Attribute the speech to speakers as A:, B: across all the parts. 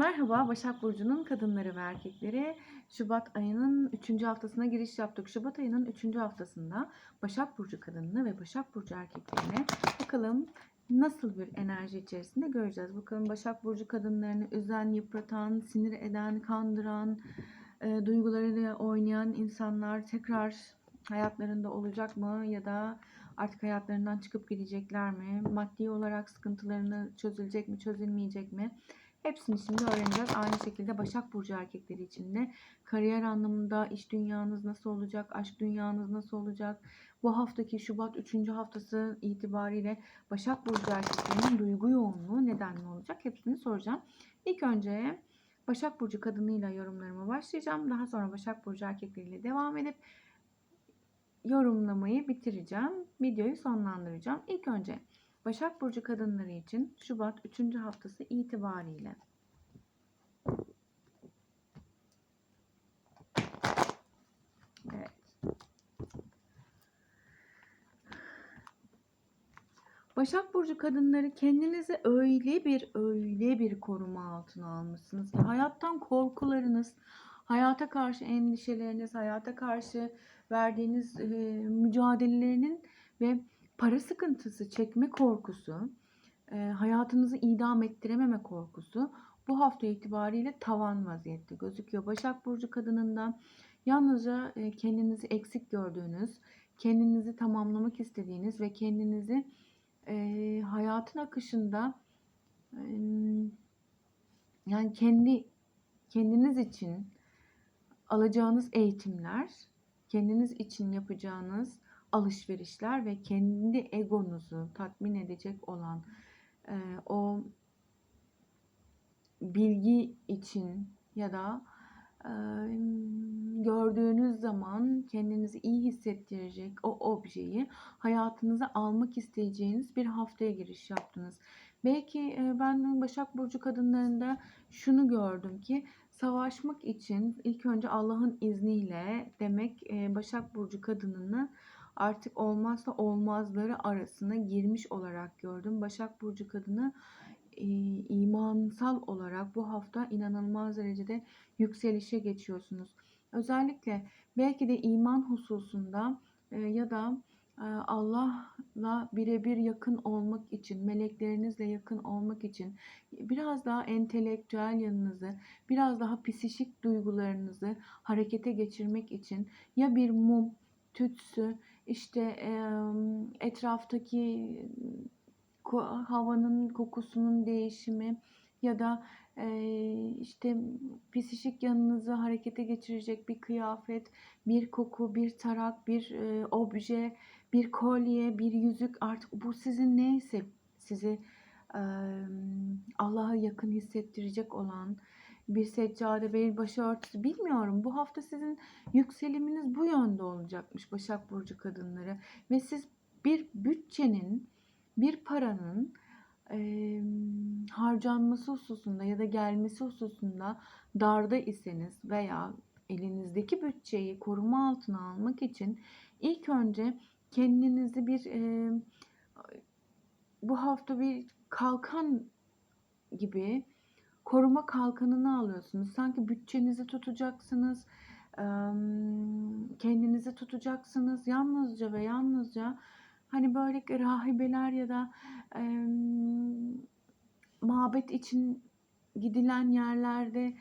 A: Merhaba Başak Burcu'nun kadınları ve erkekleri. Şubat ayının 3. haftasına giriş yaptık. Şubat ayının 3. haftasında Başak Burcu kadınını ve Başak Burcu erkeklerini bakalım nasıl bir enerji içerisinde göreceğiz. Bakalım Başak Burcu kadınlarını üzen, yıpratan, sinir eden, kandıran, e, duygularıyla oynayan insanlar tekrar hayatlarında olacak mı ya da artık hayatlarından çıkıp gidecekler mi? Maddi olarak sıkıntılarını çözülecek mi, çözülmeyecek mi? Hepsini şimdi öğreneceğiz. Aynı şekilde Başak Burcu erkekleri için de kariyer anlamında iş dünyanız nasıl olacak, aşk dünyanız nasıl olacak? Bu haftaki Şubat 3. haftası itibariyle Başak Burcu erkeklerinin duygu yoğunluğu nedenli olacak? Hepsini soracağım. İlk önce Başak Burcu kadınıyla yorumlarıma başlayacağım. Daha sonra Başak Burcu erkekleriyle devam edip yorumlamayı bitireceğim. Videoyu sonlandıracağım. İlk önce Başak Burcu kadınları için Şubat 3. haftası itibariyle. Evet. Başak Burcu kadınları kendinizi öyle bir öyle bir koruma altına almışsınız ki hayattan korkularınız, hayata karşı endişeleriniz, hayata karşı verdiğiniz e, mücadelelerinin ve para sıkıntısı çekme korkusu, e, hayatınızı idam ettirememe korkusu bu hafta itibariyle tavan vaziyette gözüküyor. Başak Burcu kadınından yalnızca e, kendinizi eksik gördüğünüz, kendinizi tamamlamak istediğiniz ve kendinizi e, hayatın akışında yani kendi kendiniz için alacağınız eğitimler, kendiniz için yapacağınız alışverişler ve kendi egonuzu tatmin edecek olan e, o bilgi için ya da e, gördüğünüz zaman kendinizi iyi hissettirecek o objeyi hayatınıza almak isteyeceğiniz bir haftaya giriş yaptınız. Belki ben Başak Burcu kadınlarında şunu gördüm ki savaşmak için ilk önce Allah'ın izniyle demek Başak Burcu kadınını artık olmazsa olmazları arasına girmiş olarak gördüm. Başak Burcu kadını e, imansal olarak bu hafta inanılmaz derecede yükselişe geçiyorsunuz. Özellikle belki de iman hususunda e, ya da e, Allah'la birebir yakın olmak için, meleklerinizle yakın olmak için biraz daha entelektüel yanınızı, biraz daha psişik duygularınızı harekete geçirmek için ya bir mum, tütsü, işte etraftaki havanın kokusunun değişimi ya da işte psişik yanınızı harekete geçirecek bir kıyafet, bir koku, bir tarak, bir obje, bir kolye, bir yüzük artık bu sizin neyse sizi Allah'a yakın hissettirecek olan bir seccade, bir başörtüsü bilmiyorum. Bu hafta sizin yükseliminiz bu yönde olacakmış Başak Burcu kadınları. Ve siz bir bütçenin, bir paranın e, harcanması hususunda ya da gelmesi hususunda darda iseniz veya elinizdeki bütçeyi koruma altına almak için ilk önce kendinizi bir e, bu hafta bir kalkan gibi koruma kalkanını alıyorsunuz. Sanki bütçenizi tutacaksınız, kendinizi tutacaksınız. Yalnızca ve yalnızca hani böyle rahibeler ya da mabet için gidilen yerlerde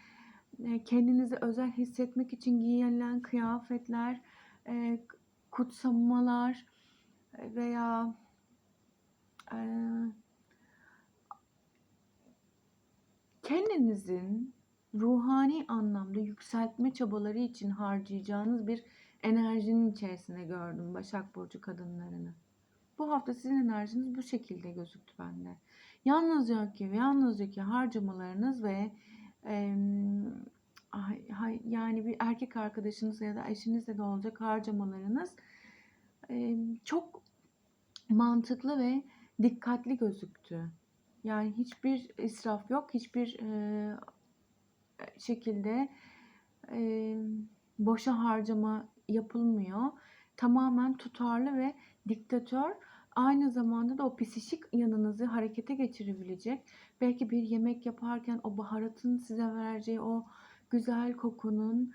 A: kendinizi özel hissetmek için giyilen kıyafetler, kutsamalar veya kendinizin ruhani anlamda yükseltme çabaları için harcayacağınız bir enerjinin içerisinde gördüm Başak Burcu kadınlarını. Bu hafta sizin enerjiniz bu şekilde gözüktü bende. Yalnızca ki yalnızca ki harcamalarınız ve e, yani bir erkek arkadaşınız ya da eşinizle de olacak harcamalarınız e, çok mantıklı ve dikkatli gözüktü. Yani hiçbir israf yok, hiçbir e, şekilde e, boşa harcama yapılmıyor. Tamamen tutarlı ve diktatör aynı zamanda da o psişik yanınızı harekete geçirebilecek. Belki bir yemek yaparken o baharatın size vereceği o güzel kokunun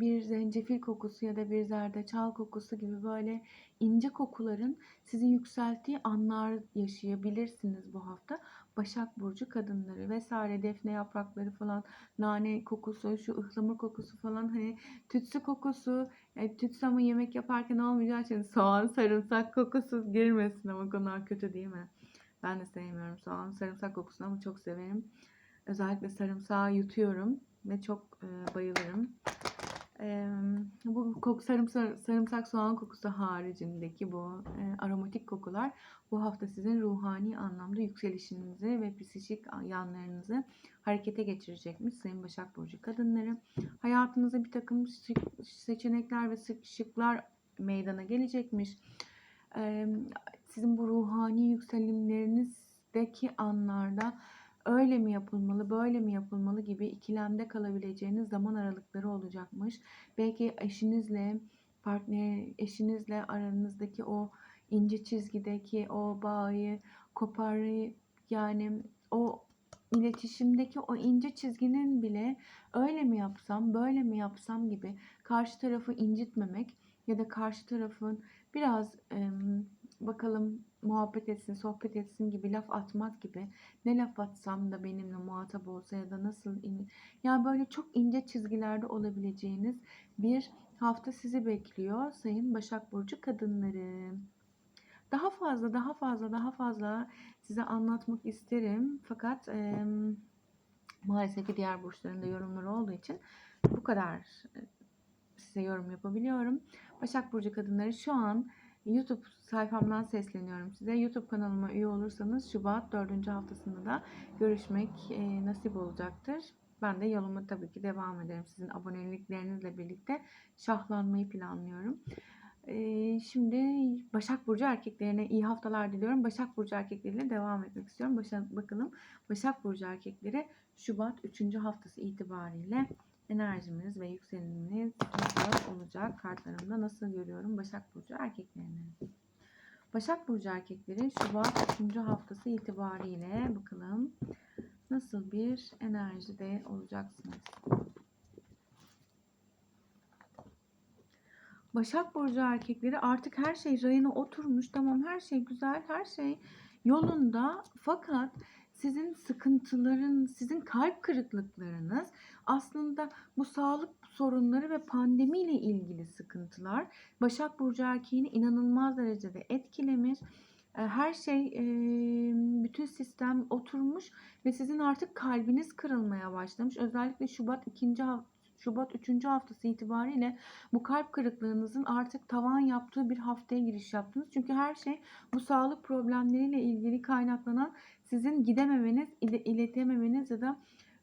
A: bir zencefil kokusu ya da bir zerdeçal kokusu gibi böyle ince kokuların sizi yükselttiği anlar yaşayabilirsiniz bu hafta. Başak Burcu kadınları vesaire defne yaprakları falan nane kokusu şu ıhlamur kokusu falan hani tütsü kokusu e, tütsü ama yemek yaparken olmayacağı için soğan sarımsak kokusu girmesin ama onlar kötü değil mi? Ben de sevmiyorum soğan sarımsak kokusunu ama çok severim. Özellikle sarımsağı yutuyorum ve çok e, bayılırım. E, bu kok, sarımsak, sarımsak soğan kokusu haricindeki bu e, aromatik kokular bu hafta sizin ruhani anlamda yükselişinizi ve psikik yanlarınızı harekete geçirecekmiş Sayın Başak Burcu kadınları. Hayatınıza bir takım seçenekler ve şıklar meydana gelecekmiş. Ee, Sizin bu ruhani yükselimlerinizdeki anlarda öyle mi yapılmalı, böyle mi yapılmalı gibi ikilemde kalabileceğiniz zaman aralıkları olacakmış. Belki eşinizle, partner eşinizle aranızdaki o ince çizgideki o bağı koparı yani o iletişimdeki o ince çizginin bile öyle mi yapsam, böyle mi yapsam gibi karşı tarafı incitmemek ya da karşı tarafın biraz em, bakalım muhabbet etsin, sohbet etsin gibi laf atmak gibi ne laf atsam da benimle muhatap olsa ya da nasıl in... yani böyle çok ince çizgilerde olabileceğiniz bir hafta sizi bekliyor Sayın Başak Burcu kadınları. Daha fazla, daha fazla, daha fazla size anlatmak isterim. Fakat em, maalesef ki diğer burçların da yorumları olduğu için bu kadar e, size yorum yapabiliyorum. Başak Burcu kadınları şu an YouTube sayfamdan sesleniyorum size. YouTube kanalıma üye olursanız Şubat 4. haftasında da görüşmek e, nasip olacaktır. Ben de yoluma tabii ki devam ederim. Sizin aboneliklerinizle birlikte şahlanmayı planlıyorum. Ee, şimdi Başak Burcu erkeklerine iyi haftalar diliyorum. Başak Burcu erkekleriyle devam etmek istiyorum. Başak, bakalım Başak Burcu erkekleri Şubat 3. haftası itibariyle enerjimiz ve yükselimimiz nasıl olacak? Kartlarımda nasıl görüyorum Başak Burcu erkeklerini? Başak Burcu erkekleri Şubat 3. haftası itibariyle bakalım nasıl bir enerjide olacaksınız? Başak Burcu erkekleri artık her şey rayına oturmuş. Tamam her şey güzel, her şey yolunda. Fakat sizin sıkıntıların, sizin kalp kırıklıklarınız aslında bu sağlık sorunları ve pandemiyle ilgili sıkıntılar Başak Burcu erkeğini inanılmaz derecede etkilemiş. E, Her şey, e, bütün sistem oturmuş ve sizin artık kalbiniz kırılmaya başlamış. Özellikle Şubat 2. Şubat 3. haftası itibariyle bu kalp kırıklığınızın artık tavan yaptığı bir haftaya giriş yaptınız. Çünkü her şey bu sağlık problemleriyle ilgili kaynaklanan sizin gidememeniz, ile- iletememeniz ya da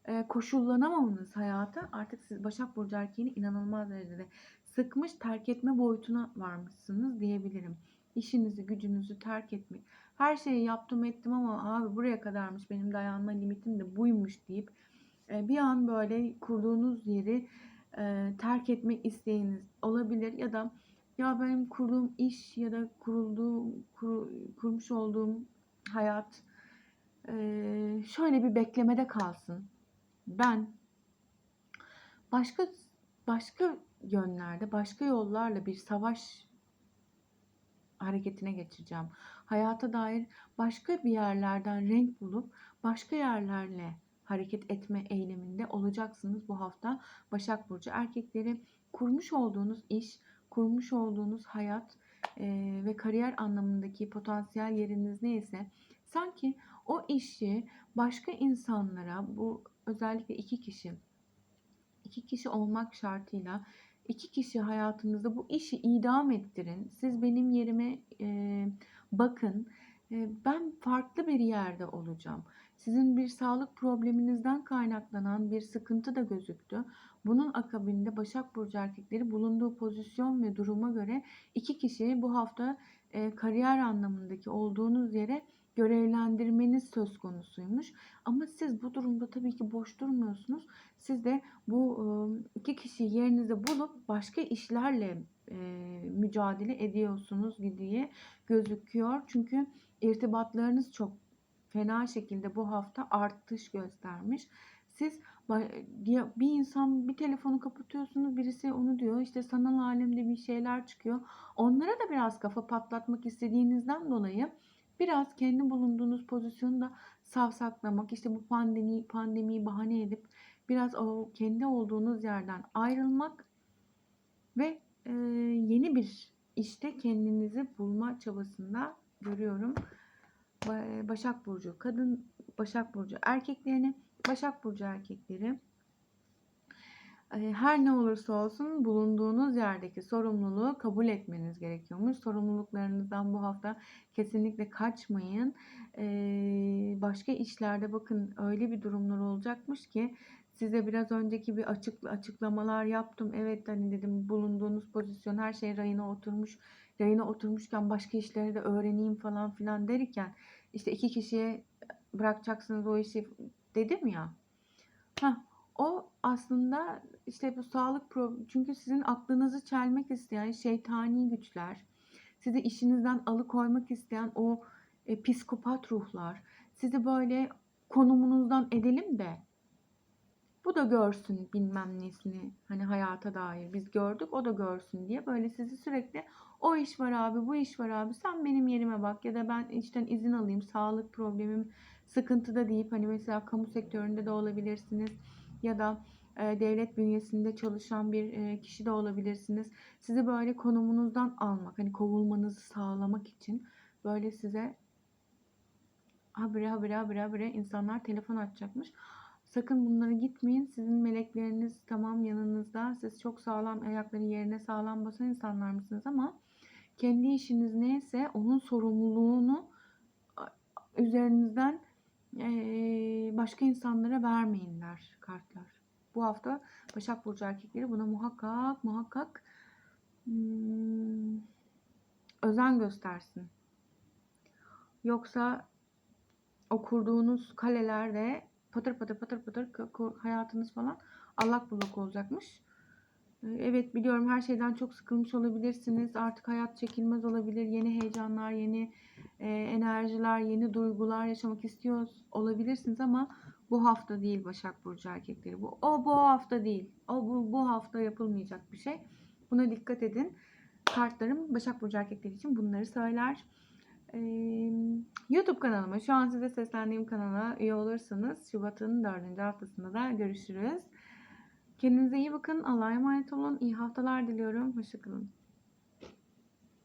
A: e, koşullanamamanız hayata artık siz Başak Burcu erkeğini inanılmaz derecede sıkmış, terk etme boyutuna varmışsınız diyebilirim. İşinizi, gücünüzü terk etmek. Her şeyi yaptım ettim ama abi buraya kadarmış benim dayanma limitim de buymuş deyip bir an böyle kurduğunuz yeri e, terk etmek isteğiniz olabilir ya da ya benim kurduğum iş ya da kurulduğum kur- kurmuş olduğum hayat e, şöyle bir beklemede kalsın. Ben başka başka yönlerde, başka yollarla bir savaş hareketine geçeceğim. Hayata dair başka bir yerlerden renk bulup başka yerlerle hareket etme eyleminde olacaksınız bu hafta. Başak Burcu erkekleri kurmuş olduğunuz iş, kurmuş olduğunuz hayat eee, ve kariyer anlamındaki potansiyel yeriniz neyse sanki o işi başka insanlara bu özellikle iki kişi iki kişi olmak şartıyla iki kişi hayatınızda bu işi idam ettirin. Siz benim yerime e, bakın. E, ben farklı bir yerde olacağım. Sizin bir sağlık probleminizden kaynaklanan bir sıkıntı da gözüktü. Bunun akabinde Başak Burcu erkekleri bulunduğu pozisyon ve duruma göre iki kişi bu hafta e, kariyer anlamındaki olduğunuz yere görevlendirmeniz söz konusuymuş. Ama siz bu durumda tabii ki boş durmuyorsunuz. Siz de bu e, iki kişiyi yerinize bulup başka işlerle e, mücadele ediyorsunuz diye gözüküyor. Çünkü irtibatlarınız çok fena şekilde bu hafta artış göstermiş. Siz bir insan bir telefonu kapatıyorsunuz birisi onu diyor işte sanal alemde bir şeyler çıkıyor. Onlara da biraz kafa patlatmak istediğinizden dolayı biraz kendi bulunduğunuz pozisyonu da savsaklamak işte bu pandemi pandemiyi bahane edip biraz o kendi olduğunuz yerden ayrılmak ve e, yeni bir işte kendinizi bulma çabasında görüyorum. Ba- Başak Burcu kadın, Başak Burcu erkeklerini, Başak Burcu erkekleri e, her ne olursa olsun bulunduğunuz yerdeki sorumluluğu kabul etmeniz gerekiyormuş. Sorumluluklarınızdan bu hafta kesinlikle kaçmayın. E, Başka işlerde bakın öyle bir durumlar olacakmış ki size biraz önceki bir açık açıklamalar yaptım. Evet hani dedim bulunduğunuz pozisyon her şey rayına oturmuş. Rayına oturmuşken başka işleri de öğreneyim falan filan derken işte iki kişiye bırakacaksınız o işi dedim ya. Heh, o aslında işte bu sağlık problemi çünkü sizin aklınızı çelmek isteyen şeytani güçler, sizi işinizden alıkoymak isteyen o e, psikopat ruhlar, sizi böyle konumunuzdan edelim de bu da görsün bilmem nesini hani hayata dair biz gördük o da görsün diye böyle sizi sürekli o iş var abi bu iş var abi sen benim yerime bak ya da ben işten izin alayım sağlık problemim sıkıntıda deyip hani mesela kamu sektöründe de olabilirsiniz ya da e, devlet bünyesinde çalışan bir e, kişi de olabilirsiniz. Sizi böyle konumunuzdan almak hani kovulmanızı sağlamak için böyle size habire habire habire habire insanlar telefon açacakmış. Sakın bunlara gitmeyin. Sizin melekleriniz tamam yanınızda. Siz çok sağlam ayakları yerine sağlam basan insanlar mısınız ama kendi işiniz neyse onun sorumluluğunu üzerinizden başka insanlara vermeyinler kartlar. Bu hafta Başak Burcu erkekleri buna muhakkak muhakkak hmm, özen göstersin. Yoksa o kurduğunuz kalelerde patır patır patır patır hayatınız falan allak bullak olacakmış. Ee, Evet biliyorum her şeyden çok sıkılmış olabilirsiniz. Artık hayat çekilmez olabilir. Yeni heyecanlar, yeni e, enerjiler, yeni duygular yaşamak istiyor olabilirsiniz ama bu hafta değil Başak Burcu erkekleri. Bu o bu hafta değil. O bu, bu hafta yapılmayacak bir şey. Buna dikkat edin. Kartlarım Başak Burcu erkekleri için bunları söyler. YouTube kanalıma, şu an size seslendiğim kanala üye olursanız Şubat'ın 4. haftasında da görüşürüz. Kendinize iyi bakın. Allah'a emanet olun. İyi haftalar diliyorum. Hoşçakalın.